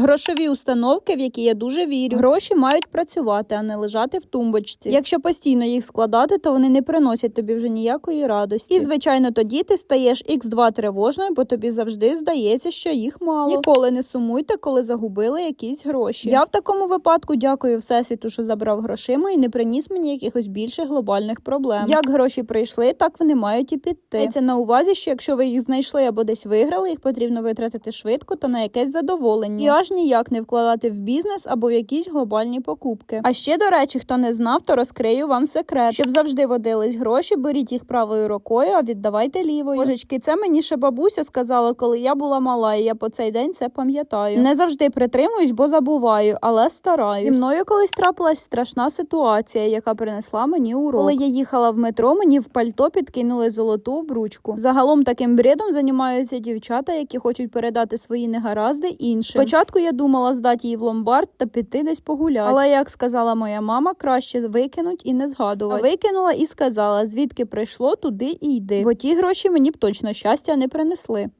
Грошові установки, в які я дуже вірю. Гроші мають працювати, а не лежати в тумбочці. Якщо постійно їх складати, то вони не приносять тобі вже ніякої радості. І звичайно, тоді ти стаєш x2 тривожною, бо тобі завжди здається, що їх мало. Ніколи не сумуйте, коли загубили якісь гроші. Я в такому випадку дякую всесвіту, що забрав грошима і не приніс мені якихось більше глобальних проблем. Як гроші прийшли, так вони мають і піти. Це на увазі, що якщо ви їх знайшли або десь виграли, їх потрібно витратити швидко та на якесь задоволення. І аж ніяк не вкладати в бізнес або в якісь глобальні покупки. А ще, до речі, хто не знав, то розкрию вам секрет. Щоб завжди водились гроші, беріть їх правою рукою, а віддавайте лівою. Божечки, це мені ще бабуся сказала, коли я була мала, і я по цей день це пам'ятаю. Не завжди притримуюсь, бо забуваю, але стараюсь. Зі мною колись трапилась страшна ситуація, яка принесла мені урок. Коли я їхала в метро, мені в пальто підкинули золоту обручку. Загалом таким бредом займаються дівчата, які хочуть передати свої негаразди іншим. Спочатку я думала здати її в ломбард та піти десь погуляти. Але як сказала моя мама, краще викинуть і не згадувати. Викинула і сказала, звідки прийшло, туди і йди. Бо ті гроші мені б точно щастя не принесли.